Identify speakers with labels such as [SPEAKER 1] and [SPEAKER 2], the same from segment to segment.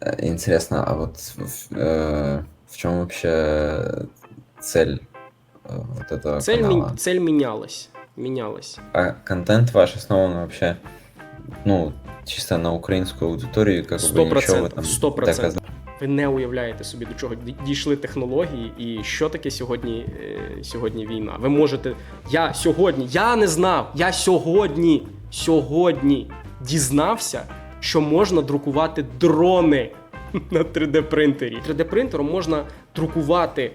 [SPEAKER 1] э, интересно, а вот в, э, в чем вообще цель э, вот этого
[SPEAKER 2] Цель,
[SPEAKER 1] канала?
[SPEAKER 2] мін- цель менялась. Менялась.
[SPEAKER 1] А контент ваш основан вообще, ну, чисто на украинскую аудиторию, как
[SPEAKER 2] Сто
[SPEAKER 1] бы ничего в
[SPEAKER 2] процентов,
[SPEAKER 1] этом
[SPEAKER 2] сто процентів.
[SPEAKER 1] доказать.
[SPEAKER 2] Ви не уявляєте собі, до чого ді- дійшли технології і що таке сьогодні, е, сьогодні війна. Ви можете. Я сьогодні, я не знав, я сьогодні, сьогодні дізнався, що можна друкувати дрони на 3D принтері. 3D принтером можна друкувати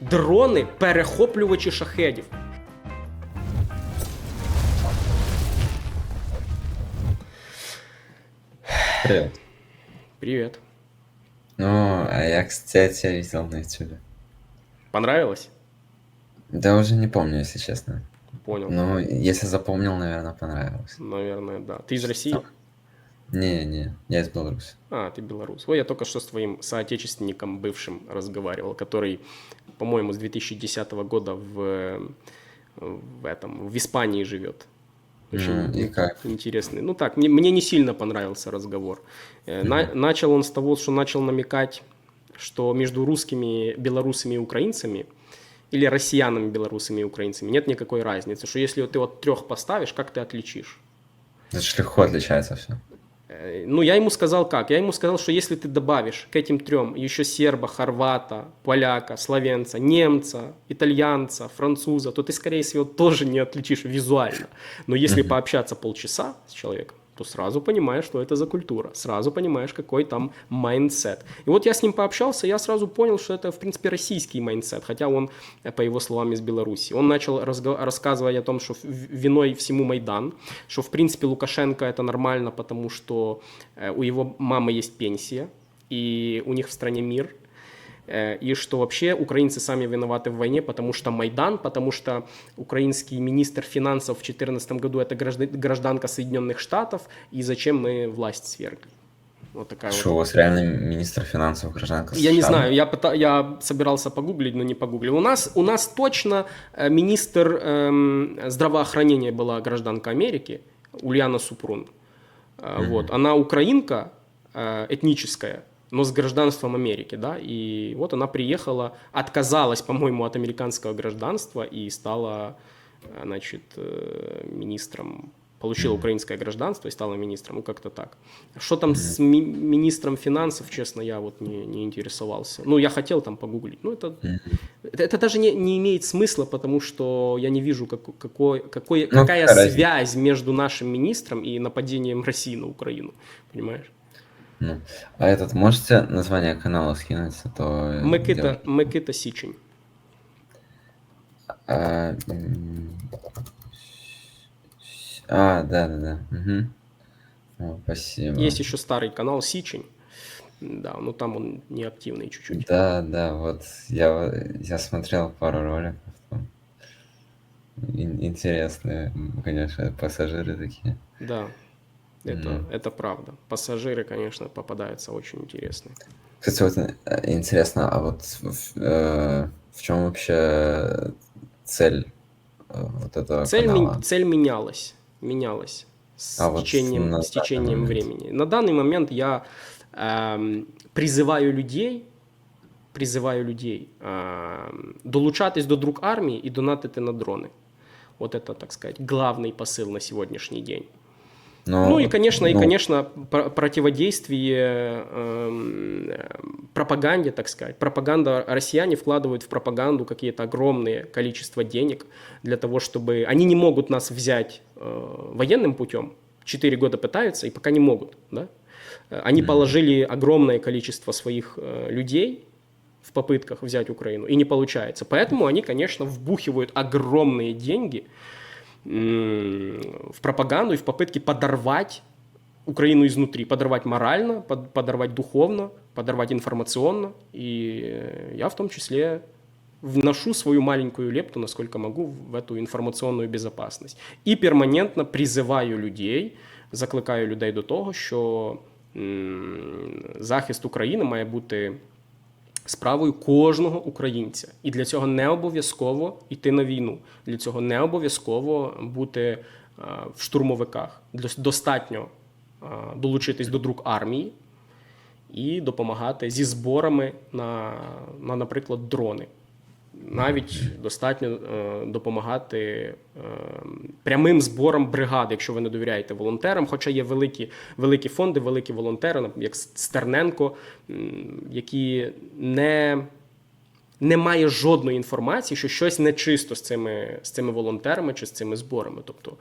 [SPEAKER 2] дрони, перехоплювачі шахедів.
[SPEAKER 1] Привет.
[SPEAKER 2] Привіт.
[SPEAKER 1] Ну, а я, кстати, видел на ютубе.
[SPEAKER 2] Понравилось?
[SPEAKER 1] Да уже не помню, если честно.
[SPEAKER 2] Понял.
[SPEAKER 1] Ну, если запомнил, наверное, понравилось.
[SPEAKER 2] Наверное, да. Ты из России?
[SPEAKER 1] Не, не, я из Беларуси.
[SPEAKER 2] А, ты белорус. Ой, я только что с твоим соотечественником бывшим разговаривал, который, по-моему, с 2010 года в, в этом, в Испании живет. Очень
[SPEAKER 1] М, и как?
[SPEAKER 2] интересный. Ну так, мне, мне не сильно понравился разговор. Э, на- начал он с того, что начал намекать, что между русскими, белорусами и украинцами или россиянами, белорусами и украинцами нет никакой разницы, что если ты вот трех поставишь, как ты отличишь?
[SPEAKER 1] Это ж легко отличается все.
[SPEAKER 2] Э, Ну, я ему сказал как? Я ему сказал, что если ты добавишь к этим трем еще серба, хорвата, поляка, словенца, немца, итальянца, француза, то ты, скорее всего, тоже не отличишь визуально. Но если пообщаться полчаса с человеком, то сразу понимаешь, что это за культура, сразу понимаешь, какой там майндсет. И вот я с ним пообщался, я сразу понял, что это, в принципе, российский майндсет, хотя он, э, по его словам, из Беларуси. Он начал рассказывать о том, что виной всему Майдан, что, в принципе, Лукашенко это нормально, потому что э, у его мамы есть пенсия, и у них в стране мир, и что вообще украинцы сами виноваты в войне, потому что Майдан, потому что украинский министр финансов в 2014 году это граждан- гражданка Соединенных Штатов, и зачем мы власть свергли. Вот такая
[SPEAKER 1] Что, у
[SPEAKER 2] вот.
[SPEAKER 1] вас реальный министр финансов гражданка
[SPEAKER 2] Я не
[SPEAKER 1] США?
[SPEAKER 2] знаю, я, я собирался погуглить, но не погуглил. У нас, у нас точно э, министр эм, здравоохранения была гражданка Америки, Ульяна Супрун. Э,
[SPEAKER 1] Мгм.
[SPEAKER 2] Вот. Она украинка э, этническая, но с гражданством Америки, да, и вот она приехала, отказалась, по-моему, от американского гражданства и стала, э, значит, э, министром, получила украинское гражданство и стала министром, ну как-то так. Что там с ми- министром финансов, честно, я вот не, не интересовался. Ну, я хотел там погуглить, ну это, это, это даже не, не имеет смысла, потому что я не вижу, как, какой, какой,
[SPEAKER 1] Ну,
[SPEAKER 2] какая связь между нашим министром и нападением России на Украину, понимаешь?
[SPEAKER 1] Ну, а этот, можете название канала скинуть, а то...
[SPEAKER 2] Микита,
[SPEAKER 1] я-
[SPEAKER 2] Микита Січень.
[SPEAKER 1] А, м, а, да, да, да. Мгм. О, спасибо.
[SPEAKER 2] Есть еще старый канал Сичень. Да, но там он неактивный чуть-чуть.
[SPEAKER 1] Да, да, вот я, я смотрел пару роликов. Там. Ин- интересные, м, конечно, пассажиры такие.
[SPEAKER 2] Да, это,
[SPEAKER 1] Мгм.
[SPEAKER 2] это правда. Пассажиры, конечно, попадаются очень интересные.
[SPEAKER 1] Кстати, вот э, интересно, а вот в, э, в чем вообще цель э, вот этого
[SPEAKER 2] Цель,
[SPEAKER 1] канала?
[SPEAKER 2] мен- цель менялась. Менялась с
[SPEAKER 1] А вот
[SPEAKER 2] течением,
[SPEAKER 1] на
[SPEAKER 2] с
[SPEAKER 1] данный
[SPEAKER 2] течением
[SPEAKER 1] момент?
[SPEAKER 2] времени. На данный момент я эм, призываю людей, призиваю людей эм, долучатись до друк армії і донатити на дрони. Вот это, так сказать, главный посыл на сегодняшний день.
[SPEAKER 1] Ну,
[SPEAKER 2] Ну и, конечно, и,
[SPEAKER 1] ну,
[SPEAKER 2] конечно, пр- противодействие э, пропаганде, так сказать. Пропаганда, россияне вкладывают в пропаганду какие-то огромные количество денег для того, чтобы... Они не могут нас взять э, военным путем. Четыре года пытаются и пока не могут, да? Они
[SPEAKER 1] Мгм.
[SPEAKER 2] положили огромное количество своих э, людей в попытках взять Украину, и не получается. Поэтому они, конечно, вбухивают огромные деньги в пропаганду и в попытке подорвать Украину изнутри, подорвать морально, под- подорвать духовно, подорвать информационно. И э, я в том числе вношу свою маленькую лепту, насколько могу, в эту інформаційну безопасность. І перманентно призиваю людей, закликаю людей до того, що м, захист України має бути справою кожного українця. І для цього не обов'язково йти на війну. Для цього не обов'язково бути в штурмовиках. Достатньо долучитись до друк армії і допомагати зі зборами на, на наприклад, дрони. Навіть достатньо е, допомагати е, прямим збором бригад, якщо ви не довіряєте волонтерам. Хоча є великі, великі фонди, великі волонтери, як Стерненко, які не, має жодної інформації, що щось нечисто з цими, з цими волонтерами чи з цими зборами. Тобто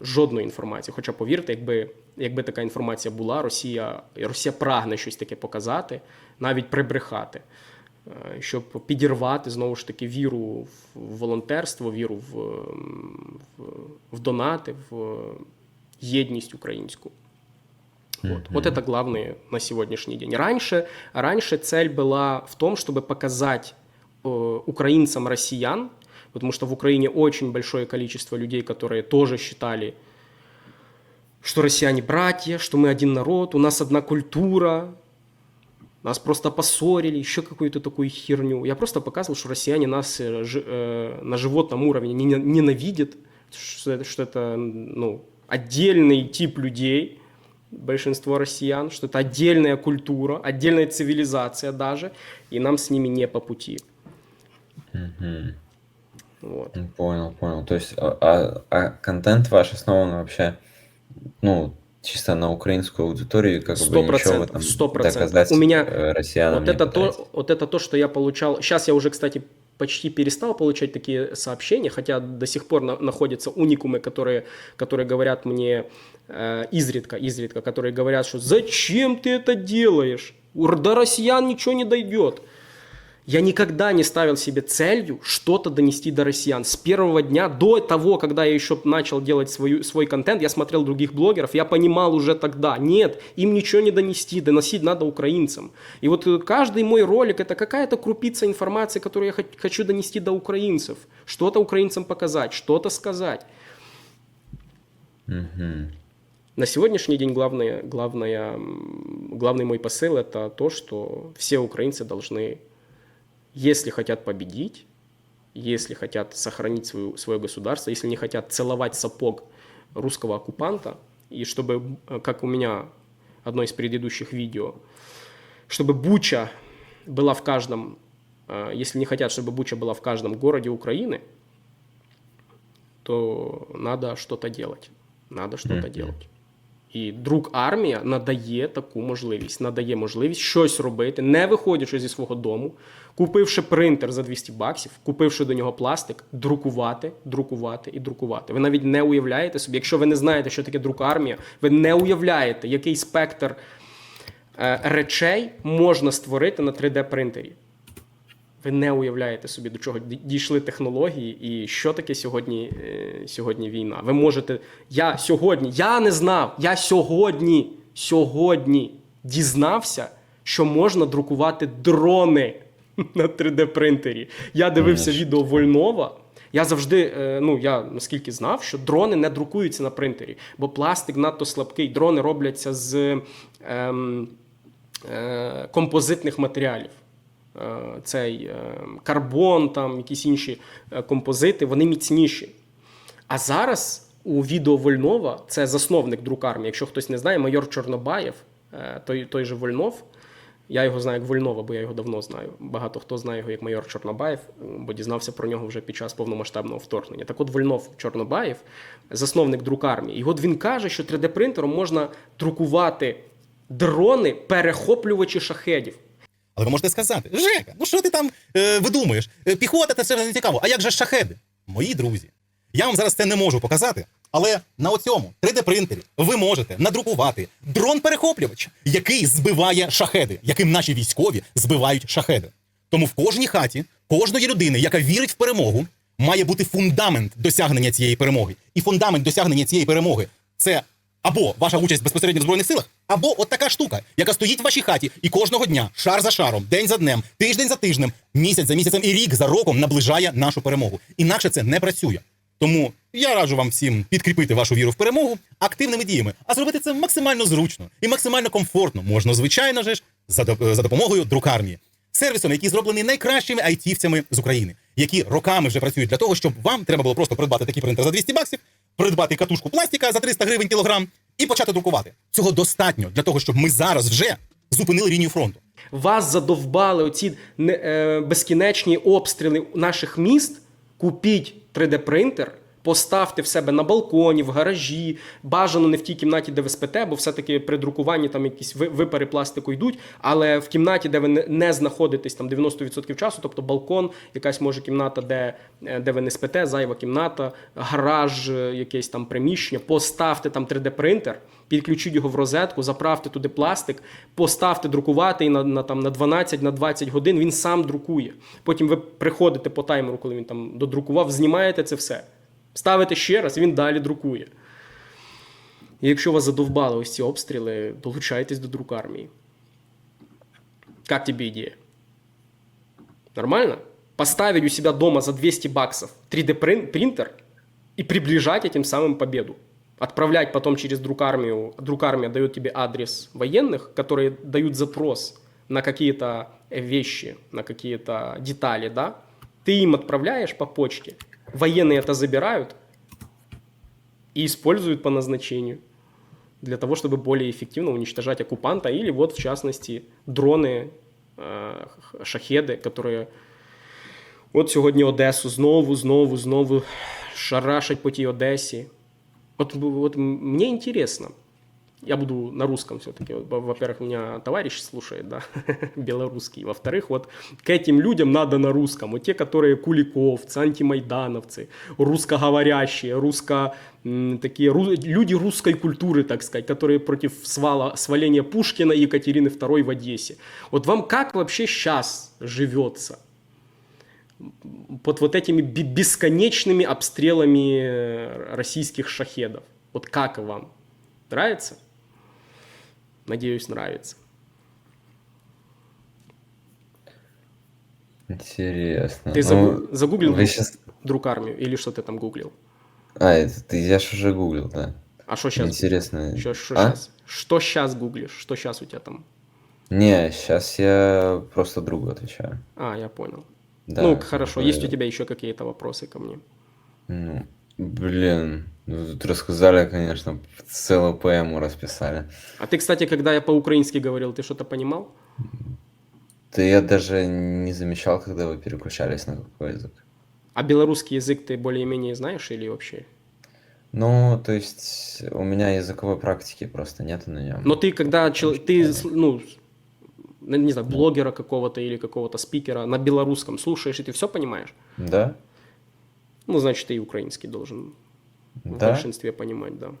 [SPEAKER 2] жодної інформації. Хоча, повірте, якби, якби така інформація була, Росія, Росія прагне щось таке показати, навіть прибрехати, щоб підірвати знову ж таки віру в волонтерство, віру в, м, в, в донати, в єдність українську. Вот. вот это главное на сегодняшний день. Раньше, раньше цель была в том, чтобы показать э, украинцам россиян, потому что в Украине очень большое количество людей, которые тоже считали, что россияне братья, что мы один народ, у нас одна культура, нас просто поссорили, еще какую-то такую херню. Я просто показывал, что россияне нас э, э, на животном уровне не- ненавидят, что это, что это ну, отдельный тип людей, большинство россиян, что это отдельная культура, отдельная цивилизация даже, и нам с ними не по пути.
[SPEAKER 1] Мгм.
[SPEAKER 2] Вот.
[SPEAKER 1] Понял, понял. То есть, а, а- а контент ваш основан вообще, ну, чисто на украинскую аудиторию, как
[SPEAKER 2] Сто
[SPEAKER 1] бы ничего в
[SPEAKER 2] процентов,
[SPEAKER 1] этом
[SPEAKER 2] сто процентов.
[SPEAKER 1] доказать
[SPEAKER 2] У меня
[SPEAKER 1] э, россиянам
[SPEAKER 2] Вот
[SPEAKER 1] не
[SPEAKER 2] это,
[SPEAKER 1] пытаетесь.
[SPEAKER 2] то, вот это то, что я получал. Сейчас я уже, кстати, почти перестал получать такие сообщения, хотя до сих пор на- находятся уникумы, которые, которые говорят мне э, изредка, изредка, которые говорят, что зачем ты это делаешь? Ур- До россиян ничего не дойдет. Я никогда не ставил себе целью что-то донести до россиян. С первого дня, до того, когда я еще начал делать свою, свой контент, я смотрел других блогеров, я понимал уже тогда, нет, им ничего не донести, доносить надо украинцам. И вот э, каждый мой ролик это какая-то крупица информации, которую я хочу донести до украинцев. Что-то украинцам показать, что-то сказать.
[SPEAKER 1] Мгм.
[SPEAKER 2] На сегодняшний день главное, главное, главный мой посыл это то, что все украинцы должны, если хотят победить, если хотят сохранить свою, свое государство, если не хотят целовать сапог русского оккупанта, и чтобы, э, как у меня одно из предыдущих видео, чтобы Буча была в каждом, э, если не хотят, чтобы Буча была в каждом городе Украины, то надо что-то делать. Надо что-то
[SPEAKER 1] Мгм.
[SPEAKER 2] делать. І друк армія надає таку можливість, надає можливість щось робити, не виходячи зі свого дому, купивши принтер за 200 баксів, купивши до нього пластик, друкувати, друкувати і друкувати. Ви навіть не уявляєте собі, якщо ви не знаєте, що таке друк армія, ви не уявляєте, який спектр е, речей можна створити на 3D принтері. Ви не уявляєте собі, до чого дійшли технології і що таке сьогодні, е, сьогодні війна. Ви можете. Я сьогодні, я не знав, я сьогодні, сьогодні дізнався, що можна друкувати дрони на 3D принтері. Я дивився відео Вольнова. Я завжди, е, ну я наскільки знав, що дрони не друкуються на принтері, бо пластик надто слабкий. Дрони робляться з ем, е, композитних матеріалів. Е, Цей е, карбон, там якісь інші е, композити, вони міцніші. А зараз у відео Вольнова, це засновник друкармії. Якщо хтось не знає, майор Чорнобаєв, той, той же Вольнов. Я його знаю як Вольнова, бо я його давно знаю. Багато хто знає його як майор Чорнобаєв, бо дізнався про нього вже під час повномасштабного вторгнення. Так от Вольнов Чорнобаєв, засновник друкармії. І от він каже, що 3D-принтером можна друкувати дрони, перехоплювачі шахедів.
[SPEAKER 3] Але ви можете сказати, Жека, ну що ти там е, видумуєш? Е, Піхота це все не цікаво. А як же шахеди? Мої друзі, я вам зараз це не можу показати, але на оцьому 3D-принтері ви можете надрукувати дрон-перехоплювач, який збиває шахеди, яким наші військові збивають шахеди. Тому в кожній хаті, кожної людини, яка вірить в перемогу, має бути фундамент досягнення цієї перемоги. І фундамент досягнення цієї перемоги це або ваша участь безпосередньо в збройних силах, або от така штука, яка стоїть в вашій хаті і кожного дня, шар за шаром, день за днем, тиждень за тижнем, місяць за місяцем і рік за роком наближає нашу перемогу. Інакше це не працює. Тому я раджу вам всім підкріпити вашу віру в перемогу активними діями, а зробити це максимально зручно і максимально комфортно. Можна, звичайно ж, за, доп- за допомогою друкармії. Сервісом, який зроблений найкращими айтівцями з України, які роками вже працюють для того, щоб вам треба було просто придбати такий принтер за 200 баксів, придбати катушку пластика за 300 гривень кілограм і почати друкувати. Цього достатньо для того, щоб ми зараз вже зупинили лінію фронту.
[SPEAKER 2] Вас задовбали оці е, безкінечні обстріли наших міст. Купіть 3D-принтер, поставте в себе на балконі, в гаражі, бажано не в тій кімнаті, де ви спите, бо все-таки при друкуванні там якісь ви- випари пластику йдуть, але в кімнаті, де ви не- знаходитесь там 90% часу, тобто балкон, якась може кімната, де, е, де ви не спите, зайва кімната, гараж, е, якесь там приміщення, поставте там 3D-принтер, підключіть його в розетку, заправте туди пластик, поставте друкувати на, на, там, на 12 на 20 годин він сам друкує. Потім ви приходите по таймеру, коли він там додрукував, знімаєте це все. Ставите ще раз, і він далі друкує. І якщо вас задовбали ось ці обстріли, долучайтесь до друкармії. Как тебе идея? Нормально? Поставить у себя дома за 200 баксов 3D-принтер и приближать этим самым победу. Отправлять потом через друкармию. Друкармия дает тебе адрес военных, которые дают запрос на какие-то вещи, на какие-то детали, да? Ты им отправляешь по почте, военные это забирают и используют по назначению для того, чтобы более эффективно уничтожать оккупанта или вот, в частности, дроны, э, шахеди, которые от сьогодні Одесу знову, знову, знову шарашать по тій Одесі. Вот, вот мне интересно. Я буду на русском все-таки. Во-первых, меня товарищ слушает, да, белорусский. Во-вторых, вот к этим людям надо на русском. Вот те, которые куликовцы, антимайдановцы, русскоговорящие, русско, такие ру- люди русской культуры, так сказать, которые против свала, сваления Пушкина и Екатерины II в Одессе. Вот вам как вообще сейчас живется? под вот этими бе- бесконечными обстрелами э, российских шахедов. Вот как вам? Нравится? Надеюсь, нравится.
[SPEAKER 1] Интересно.
[SPEAKER 2] Ты
[SPEAKER 1] Ну,
[SPEAKER 2] загу- загуглил
[SPEAKER 1] Вы сейчас...
[SPEAKER 2] друг армию или что ты там гуглил?
[SPEAKER 1] А, это ты, я ж уже гуглил, да.
[SPEAKER 2] А что сейчас?
[SPEAKER 1] Интересно.
[SPEAKER 2] Что, что
[SPEAKER 1] А?
[SPEAKER 2] сейчас? Что сейчас гуглишь? Что сейчас у тебя там?
[SPEAKER 1] Не, сейчас я просто другу отвечаю.
[SPEAKER 2] А, я понял.
[SPEAKER 1] Да,
[SPEAKER 2] ну,
[SPEAKER 1] как
[SPEAKER 2] хорошо. Есть у тебя еще какие-то вопросы ко мне?
[SPEAKER 1] Ну, блин, ну, тут рассказали, конечно, целую поэму расписали.
[SPEAKER 2] А ты, кстати, когда я по-украински говорил, ты что-то понимал?
[SPEAKER 1] Да я даже не замечал, когда вы переключались на какой язык.
[SPEAKER 2] А белорусский язык ты более-менее знаешь или вообще?
[SPEAKER 1] Ну, то есть у меня языковой практики просто нету на нем.
[SPEAKER 2] Но ты, когда чел- ты, ну, ну, не знаю, блогера какого-то или какого-то спикера на белорусском слушаешь, и ты все понимаешь?
[SPEAKER 1] Да?
[SPEAKER 2] Ну, значит, ты и украинский должен в
[SPEAKER 1] Да?
[SPEAKER 2] большинстве понимать, да.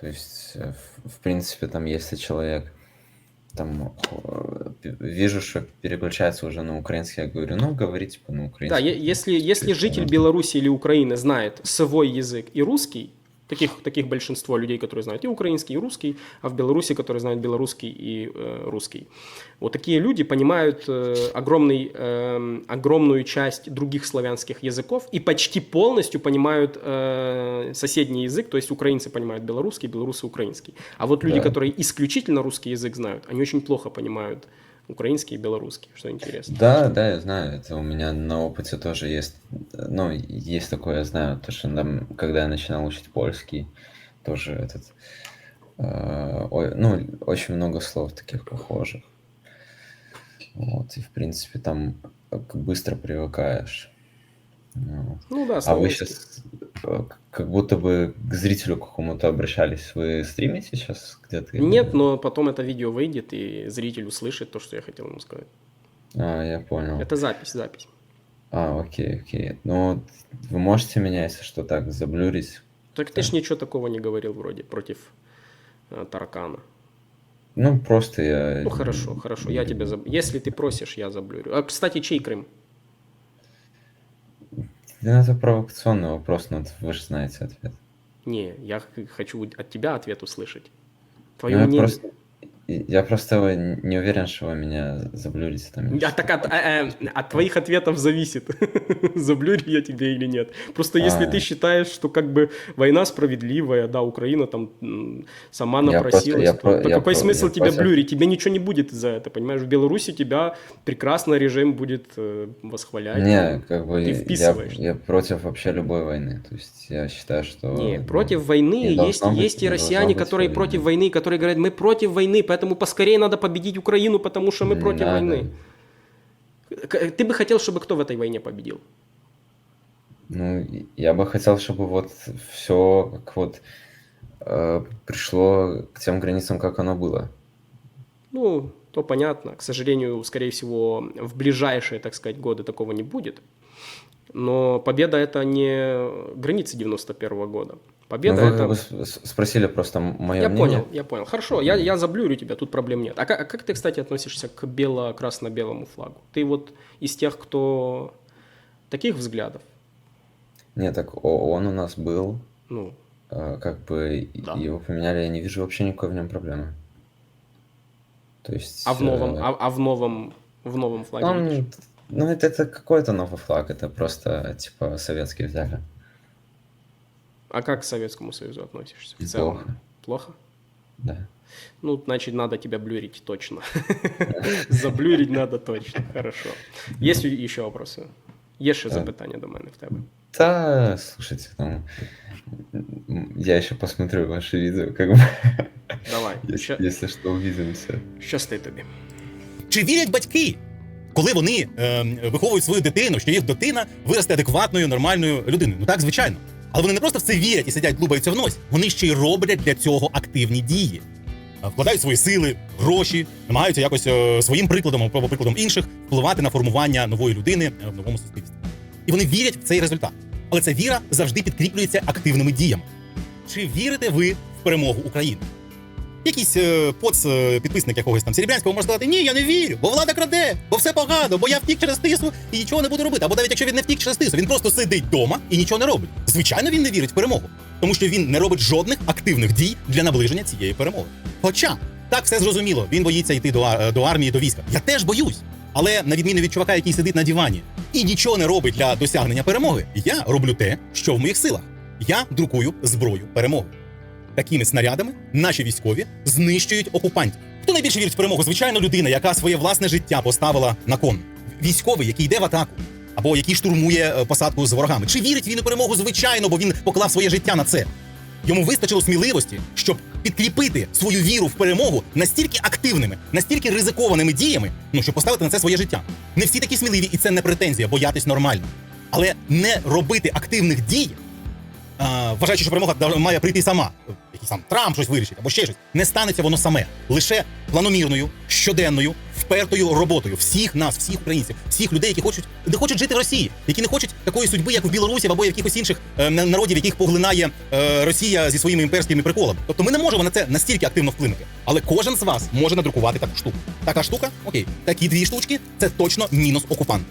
[SPEAKER 1] То есть, э, в, в принципе, там, если человек там э, пи- вижу, что переключается уже на украинский, я говорю, ну, говори типа на
[SPEAKER 2] Да,
[SPEAKER 1] украинском.
[SPEAKER 2] е- если, если
[SPEAKER 1] есть,
[SPEAKER 2] житель
[SPEAKER 1] да.
[SPEAKER 2] Беларуси или Украины знает свой язык и русский, таких, таких большинство людей, которые знают и украинский, и русский, а в Беларуси, которые знают белорусский и э, русский. Вот такие люди понимают э, огромный, эм, огромную часть других славянских языков и почти полностью понимают э, соседний язык, то есть украинцы понимают белорусский, белорусы украинский. А вот люди,
[SPEAKER 1] Да.
[SPEAKER 2] которые исключительно русский язык знают, они очень плохо понимают украинский и белорусский, что интересно.
[SPEAKER 1] Да, да, я знаю, это у меня на опыте тоже есть, ну, есть такое, я знаю, то, что там, когда я начинал учить польский, тоже этот, э, ой, ну, очень много слов таких похожих. Вот, и, в принципе, там э, быстро привыкаешь. Вот.
[SPEAKER 2] Ну да,
[SPEAKER 1] А вы сейчас как будто бы к зрителю какому-то обращались. Вы стримите сейчас где-то?
[SPEAKER 2] Нет, но потом это видео выйдет, и зритель услышит то, что я хотел ему сказать.
[SPEAKER 1] А, я понял.
[SPEAKER 2] Это запись, запись.
[SPEAKER 1] А, окей, окей. Ну, вы можете меня, если что, так заблюрить?
[SPEAKER 2] Так ты ж ничего такого не говорил вроде против э, таракана.
[SPEAKER 1] Ну, просто я...
[SPEAKER 2] Ну хорошо, хорошо, я тебя заб... Если ты просишь, я заблюрю. А, кстати, чей Крым?
[SPEAKER 1] Ну, это провокационный вопрос, но вы же знаете ответ.
[SPEAKER 2] Не, я х- хочу от тебя ответ услышать.
[SPEAKER 1] Ну,
[SPEAKER 2] Твое
[SPEAKER 1] я,
[SPEAKER 2] мнение.
[SPEAKER 1] просто, я просто не уверен, что вы меня заблюрите там.
[SPEAKER 2] А, так от, э, э, от твоих ответов зависит, заблюрю я тебе или нет. Просто если
[SPEAKER 1] А.
[SPEAKER 2] ты считаешь, что как бы война справедливая, да, Украина там сама
[SPEAKER 1] Я
[SPEAKER 2] напросилась,
[SPEAKER 1] просто- я
[SPEAKER 2] то,
[SPEAKER 1] про-
[SPEAKER 2] то
[SPEAKER 1] я
[SPEAKER 2] какой
[SPEAKER 1] про-
[SPEAKER 2] смысл
[SPEAKER 1] я
[SPEAKER 2] тебя
[SPEAKER 1] против.
[SPEAKER 2] блюрить? Тебе ничего не будет за это, понимаешь? В Беларуси тебя прекрасно режим будет э, восхвалять.
[SPEAKER 1] Не, как бы
[SPEAKER 2] Ты
[SPEAKER 1] я,
[SPEAKER 2] вписываешь.
[SPEAKER 1] я против вообще любой войны. То есть я считаю, что...
[SPEAKER 2] Не,
[SPEAKER 1] ну,
[SPEAKER 2] против войны
[SPEAKER 1] не
[SPEAKER 2] есть,
[SPEAKER 1] быть-
[SPEAKER 2] есть и
[SPEAKER 1] не
[SPEAKER 2] россияне, которые против войны, которые говорят, мы против войны, поэтому поэтому поскорее надо победить Украину, потому что мы против
[SPEAKER 1] надо.
[SPEAKER 2] войны. К- Ты бы хотел, чтобы кто в этой войне победил?
[SPEAKER 1] Ну, я бы хотел, чтобы вот все как вот э, пришло к тем границам, как оно было.
[SPEAKER 2] Ну, то понятно. К сожалению, скорее всего, в ближайшие, так сказать, годы такого не будет. Но победа это не границы 91 года.
[SPEAKER 1] Ну,
[SPEAKER 2] Победа
[SPEAKER 1] вы
[SPEAKER 2] это...
[SPEAKER 1] спросили просто мое
[SPEAKER 2] Я
[SPEAKER 1] мнение.
[SPEAKER 2] понял, я понял. Хорошо, я, я заблюрю тебя, тут проблем нет. А как, а как ты, кстати, относишься к бело-красно-белому флагу? Ты вот из тех, кто таких взглядов?
[SPEAKER 1] Нет, так он у нас был,
[SPEAKER 2] Ну,
[SPEAKER 1] э, как бы
[SPEAKER 2] Да.
[SPEAKER 1] его поменяли, я не вижу вообще никакой в нем проблемы. То есть...
[SPEAKER 2] а в новом,
[SPEAKER 1] э,
[SPEAKER 2] а, а в новом, в новом флаге?
[SPEAKER 1] он- ну, это, это какой-то новый флаг, это просто, типа, советский взяли.
[SPEAKER 2] А как к Советскому Союзу относишься в целом?
[SPEAKER 1] Плохо,
[SPEAKER 2] Плохо?
[SPEAKER 1] да.
[SPEAKER 2] Ну, значит, надо тебя блюрить точно. Заблюрить надо точно. Хорошо. Есть еще вопроси? Є ще
[SPEAKER 1] Так.
[SPEAKER 2] запитання до мене в тебе?
[SPEAKER 1] Да, слушайте, там... Я еще посмотрю ваши видео, как бы,
[SPEAKER 2] Давай.
[SPEAKER 1] если,
[SPEAKER 2] Ща-
[SPEAKER 1] если что, увидимся.
[SPEAKER 2] Щасти тобі.
[SPEAKER 3] Чи вірять батьки, коли вони е, виховують свою дитину, що їх дитина виросте адекватною, нормальною людиною? Ну так, звичайно. Але вони не просто в це вірять і сидять, глубаються в нось, вони ще й роблять для цього активні дії. Вкладають свої сили, гроші, намагаються якось е, своїм прикладом або прикладом інших впливати на формування нової людини е, в новому суспільстві. І вони вірять в цей результат. Але ця віра завжди підкріплюється активними діями. Чи вірите ви в перемогу України? Якийсь е, поц, е, підписник якогось там Серебрянського може сказати, ні, я не вірю, бо влада краде, бо все погано, бо я втік через тису і нічого не буду робити. Або навіть якщо він не втік через тису, він просто сидить вдома і нічого не робить. Звичайно, він не вірить в перемогу, тому що він не робить жодних активних дій для наближення цієї перемоги. Хоча так все зрозуміло, він боїться йти до, до армії, до війська. Я теж боюсь. Але на відміну від чувака, який сидить на дивані і нічого не робить для досягнення перемоги, я роблю те, що в моїх силах. Я друкую зброю перемоги. Такими снарядами наші військові знищують окупантів. Хто найбільше вірить в перемогу? Звичайно, людина, яка своє власне життя поставила на кон. Військовий, який йде в атаку, або який штурмує е, посадку з ворогами. Чи вірить він у перемогу? Звичайно, бо він поклав своє життя на це. Йому вистачило сміливості, щоб підкріпити свою віру в перемогу настільки активними, настільки ризикованими діями, ну щоб поставити на це своє життя. Не всі такі сміливі, і це не претензія, боятись нормально. Але не робити активних дій вважаючи, що перемога має прийти сама. Якийсь там Трамп щось вирішить або ще щось. Не станеться воно саме. Лише планомірною, щоденною, впертою роботою всіх нас, всіх українців, всіх людей, які хочуть, не хочуть жити в Росії, які не хочуть такої судьби, як в Білорусі або якихось інших е, народів, яких поглинає е, Росія зі своїми імперськими приколами. Тобто ми не можемо на це настільки активно вплинути. Але кожен з вас може надрукувати таку штуку. Така штука, окей, такі дві штучки це точно мінус окупант.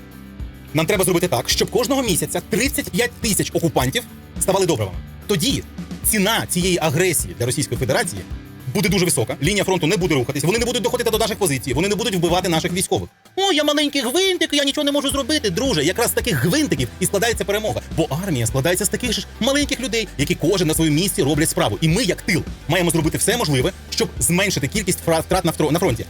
[SPEAKER 3] Нам треба зробити так, щоб кожного місяця 35 тисяч окупантів ставали добривами. Тоді ціна цієї агресії для Російської Федерації буде дуже висока. Лінія фронту не буде рухатись, вони не будуть доходити до наших позицій, вони не будуть вбивати наших військових. О, я маленький гвинтик, я нічого не можу зробити, друже. Якраз з таких гвинтиків і складається перемога. Бо армія складається з таких ж маленьких людей, які кожен на своєму місці роблять справу. І ми, як тил, маємо зробити все можливе, щоб зменшити кількість втрат на фронті.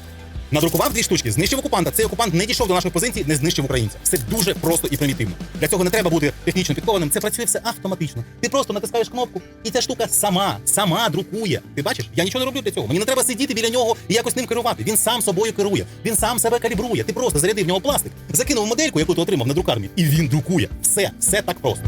[SPEAKER 3] Надрукував дві штучки, знищив окупанта. Цей окупант не дійшов до нашої позиції, не знищив українця. Все дуже просто і примітивно. Для цього не треба бути технічно підкованим. Це працює все автоматично. Ти просто натискаєш кнопку, і ця штука сама, сама друкує. Ти бачиш? Я нічого не роблю для цього. Мені не треба сидіти біля нього і якось ним керувати. Він сам собою керує. Він сам себе калібрує. Ти просто зарядив в нього пластик, закинув модельку, яку ти отримав на друкарні, і він друкує. Все, все так просто.